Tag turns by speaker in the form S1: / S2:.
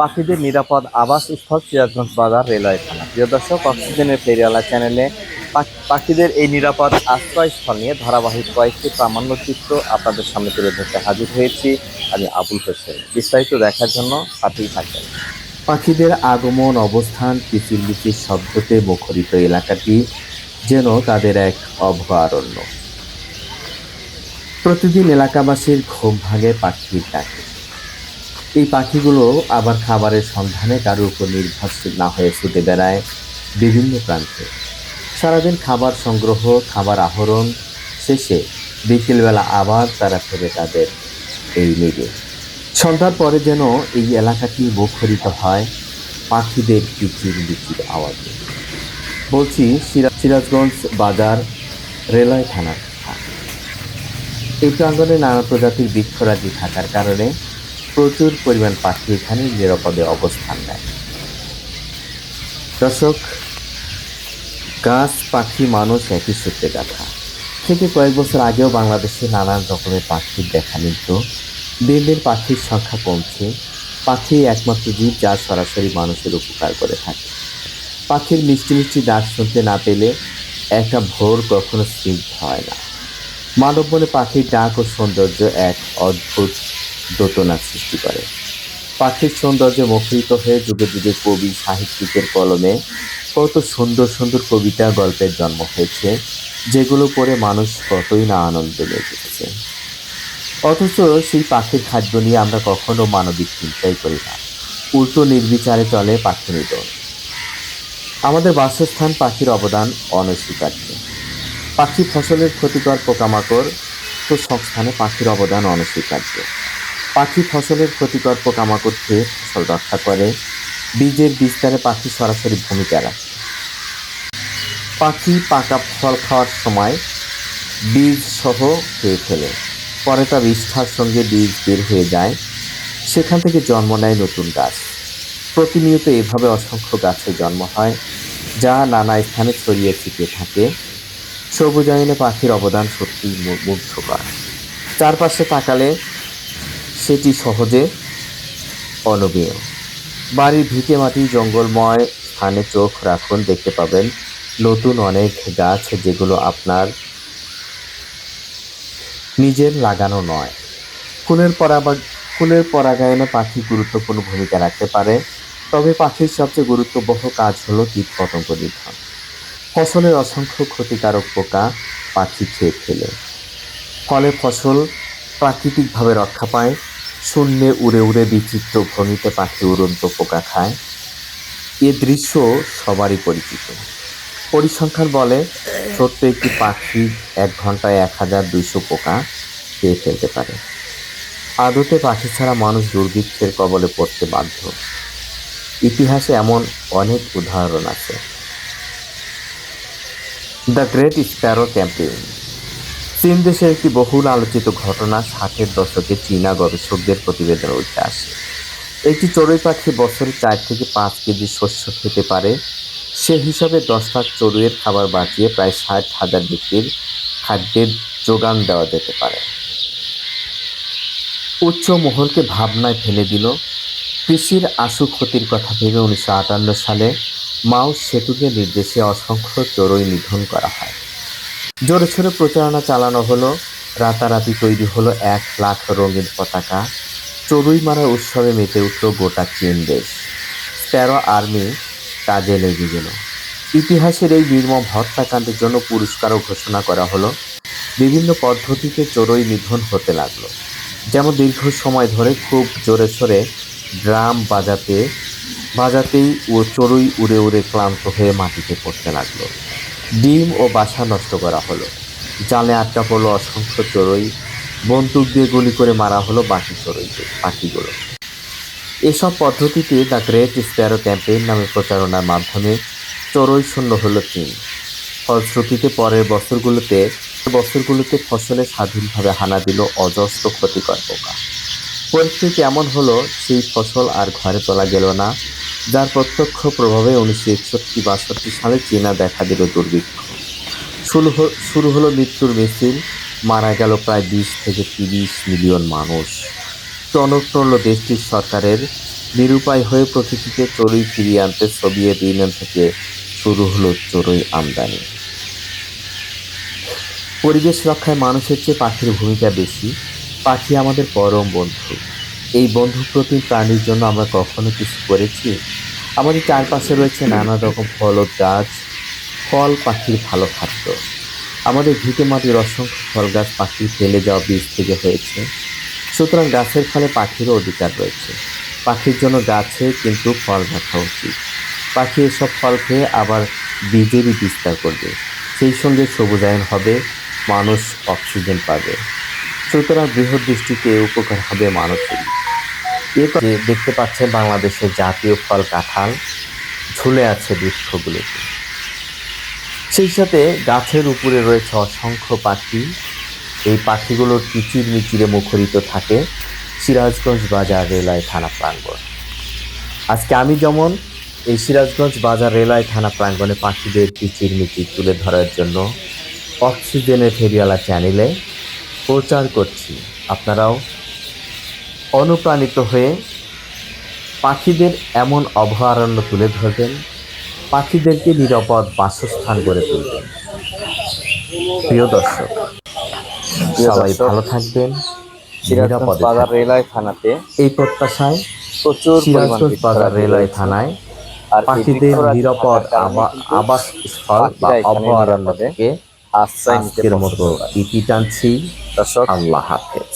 S1: পাখিদের নিরাপদ আবাসস্থল সিরাজগঞ্জ বাজার রেলওয়ে থানা। প্রিয় দর্শক, অক্সিজেনের ফেরিওয়ালা চ্যানেলে পাখিদের এই নিরাপদ আশ্রয়স্থল নিয়ে ধারাবাহিক কয়েকটি প্রামাণ্য চিত্র আপনাদের সামনে তুলে ধরতে হাজির হয়েছি আমি আবুল হোসেন। বিস্তারিত দেখার জন্য সাথেই থাকবেন। পাখিদের আগমন, অবস্থান কিচিরমিচির শব্দতে মুখরিত এলাকাটি যেন তাদের এক অভয়ারণ্য। প্রতিদিন এলাকাবাসীর ঘুম ভাঙে পাখির ডাকে। এই পাখিগুলো আবার খাবারের সন্ধানে কারোর উপর নির্ভরশীল না হয়ে ছুটে বেড়ায় বিভিন্ন প্রান্তে। সারাদিন খাবার সংগ্রহ, খাবার আহরণ, শেষে বিকেলবেলা আবার তারা ফেরে তাদের এই নিগে সন্ধ্যার পরে যেন এই এলাকাটি মুখরিত হয় পাখিদের কিচির বিচির আওয়াজে। বলছি, সিরা- সিরাজগঞ্জ বাজার, রেলওয়ে থানার কথা। এই প্রাঙ্গনে নানা প্রজাতির বৃক্ষরাজি থাকার কারণে প্রচুর পরিমাণ পাখি এখানে নিরাপদে অবস্থান নেয়। দর্শক, গাছ, পাখি, মানুষ একই সূত্রে দেখা থেকে কয়েক বছর আগেও বাংলাদেশে নানান রকমের পাখির দেখা মিলত। দিন দিন পাখির সংখ্যা কমছে। পাখি একমাত্র জীব যা সরাসরি মানুষের উপকার করে থাকে। পাখির মিষ্টি মিষ্টি ডাক শুনতে না পেলে একটা ভোর কখনো স্নিগ্ধ হয় না। মানব মনে পাখির ডাক ও সৌন্দর্য এক অদ্ভুত দোতনা সৃষ্টি করে। পাখির সৌন্দর্যে মুখরিত হয়ে যুগে যুগে কবি, সাহিত্যিকের কলমে কত সুন্দর সুন্দর কবিতা গল্পের জন্ম হয়েছে, যেগুলো পড়ে মানুষ কতই না আনন্দে মেতেছে অথচ সেই পাখির খাদ্য নিয়ে আমরা কখনো মানবিক চিন্তাই করি না। উল্টো নির্বিচারে চলে পাখি নিধন। আমাদের বাসস্থান পাখির অবদান অনস্বীকার্য। পাখি ফসলের ক্ষতিকর পোকামাকড় তো সংস্থানে পাখির অবদান অনস্বীকার্য। পাখি ফসলের ক্ষতিকর পোকামাকড় খেয়ে ফসল রক্ষা করে। বীজের বিস্তারে পাখি সরাসরি ভূমিকা রাখে। পাখি পাকা ফল খাওয়ার সময় বীজ সহ খেয়ে ফেলে। পরে তা বিষ্ঠার সঙ্গে বীজ বের হয়ে যায়। সেখান থেকে জন্ম নেয় নতুন গাছ। প্রতিনিয়ত এভাবে অসংখ্য গাছের জন্ম হয়, যা নানা স্থানে ছড়িয়ে ছিটিয়ে থাকে। সবুজায়নে পাখির অবদান সত্যিই মুগ্ধকর চারপাশে তাকালে সেটি সহজে অনবীয়। বাড়ির ভিটে মাটি জঙ্গলময় স্থানে চোখ রাখুন, দেখতে পাবেন নতুন অনেক গাছ যেগুলো আপনার নিজের লাগানো নয়। ফুলের পরাবা ফুলের পরাগায়নে পাখি গুরুত্বপূর্ণ ভূমিকা রাখতে পারে, তবে পাখির সবচেয়ে গুরুত্ববহ কাজ হলো কীট পতঙ্গ নিধন। ফসলের অসংখ্য ক্ষতিকারক পোকা পাখি খেয়ে ফেলে। ফলে ফসল প্রাকৃতিকভাবে রক্ষা পায় শূন্যে উড়ে উড়ে বিচিত্র ভ্রমিতে পাখি উড়ন্ত পোকা খায়। এ দৃশ্য সবারই পরিচিত। পরিসংখ্যান বলে, ছোট্ট একটি পাখি এক ঘন্টায় এক হাজার দুইশো পোকা খেয়ে ফেলতে পারে। আদতে পাখি ছাড়া মানুষ দুর্ভিক্ষের কবলে পড়তে বাধ্য। ইতিহাসে এমন অনেক উদাহরণ আছে। The great sparrow campaign. চীন দেশের একটি বহুল আলোচিত ঘটনা ষাটের দশকে চীনা গবেষকদের প্রতিবেদন উঠে আসে। একটি চড়ুই পাখি বছরে চার থেকে পাঁচ কেজি শস্য খেতে পারে। সে হিসাবে দশ লাখ চড়ুইয়ের খাবার বাঁচিয়ে প্রায় ষাট হাজার ব্যক্তির খাদ্যের যোগান দেওয়া যেতে পারে। উচ্চ মহলকে ভাবনায় ফেলে দিল। কৃষির আশু ক্ষতির কথা ভেবে উনিশশো আটান্ন সালে মাও সেতুকে নির্দেশে অসংখ্য চড়ুই নিধন করা হয়। জোরে ছোরে প্রচারণা চালানো হলো। রাতারাতি তৈরি হলো এক লাখ রঙিন পতাকা। চড়ুই মারা উৎসবে মেতে উঠল গোটা চীন দেশ। তেরো আর্মি কাজে লেগে গেল। ইতিহাসের এই নির্মম হত্যাকাণ্ডের জন্য পুরস্কারও ঘোষণা করা হলো। বিভিন্ন পদ্ধতিতে চড়ুই নিধন হতে লাগল। যেমন দীর্ঘ সময় ধরে খুব জোরে সোরে ড্রাম বাজাতে, বাজাতেই ও চড়ুই উড়ে উড়ে ক্লান্ত হয়ে মাটিতে পড়তে লাগল। ডিম ও বাসা নষ্ট করা হলো। জালে আটকা পড়ল অসংখ্য চড়ুই। বন্দুক দিয়ে গুলি করে মারা হলো বাকি চড়ুই পাখিগুলো এসব পদ্ধতিতে দ্য গ্রেট স্প্যারো ক্যাম্পেইন নামে প্রচারণার মাধ্যমে চড়ুই শূন্য হলো চীন। ফলশ্রুতিতে পরের বছরগুলোতে বছরগুলোতে ফসলে স্বাধীনভাবে হানা দিল অজস্র ক্ষতিকর পোকা। পরিস্থিতি এমন হলো, সেই ফসল আর ঘরে তোলা গেল না। যার প্রত্যক্ষ প্রভাবে উনিশশো একষট্টি বাষট্টি সালে চীনা দেখা দিল দুর্ভিক্ষ। শুরু শুরু হলো মৃত্যুর মিছিল, মারা গেল প্রায় বিশ থেকে তিরিশ মিলিয়ন মানুষ। টনক নড়ল দেশটির সরকারের নিরুপায় হয়ে প্রকৃতিতে চড়ুই ফিরিয়ে আনতে সোভিয়েত ইউনিয়ন থেকে শুরু হলো চড়ুই আমদানি। পরিবেশ রক্ষায় মানুষের চেয়ে পাখির ভূমিকা বেশি। পাখি আমাদের পরম বন্ধু। এই বন্ধু প্রতি প্রাণীর জন্য আমরা কখনো কিছু করেছি? আমাদের চারপাশে রয়েছে নানা রকম ফলদ গাছ, ফল পাখির ভালো খাদ্য। আমাদের ভিটে মাটির অসংখ্য ফল গাছ পাখি ফেলে যাওয়া বীজ থেকে হয়েছে। সুতরাং গাছের ফলে পাখিরও অধিকার রয়েছে। পাখির জন্য গাছে কিন্তু ফল রাখা উচিত। পাখি এসব ফল খেয়ে আবার বীজেরই বিস্তার করবে। সেই সঙ্গে সবুজায়ন হবে, মানুষ অক্সিজেন পাবে। সুতরাং বৃহৎ দৃষ্টিতে উপকার হবে মানুষেরই এরপর দেখতে পাচ্ছেন বাংলাদেশের জাতীয় ফল কাঁঠাল, ঝুলে আছে বৃক্ষগুলোতে সেই সাথে গাছের উপরে রয়েছে অসংখ্য পাখি। এই পাখিগুলোর কিচির মিচিরে মুখরিত থাকে সিরাজগঞ্জ বাজার রেলওয়ে থানা প্রাঙ্গণ। আজকে আমি যেমন এই সিরাজগঞ্জ বাজার রেলওয়ে থানা প্রাঙ্গণে পাখিদের কিচির মিচির তুলে ধরার জন্য অক্সিজেনের ফেরিওয়ালা চ্যানেলে প্রচার করছি। আপনারাও অনুপ্রাণিত হয়ে পাখিদের এমন অভয়ারণ্য তুলে ধরবেন পাখিদেরকে নিরাপদ বাসস্থান গড়ে তুলবেন। প্রিয় দর্শক সবাই ভালো থাকবেন নিরাপদে
S2: বাজার। রেলওয়ে থানাতে
S1: এই প্রত্যাশায়
S2: প্রচুর
S1: সিরাজগঞ্জ বাজার রেলওয়ে থানায় পাখিদের নিরাপদ আবাস স্থল বা অভয়ারণ্য থেকে আজকের মতো। ইতি টানছি আল্লাহ হাফেজ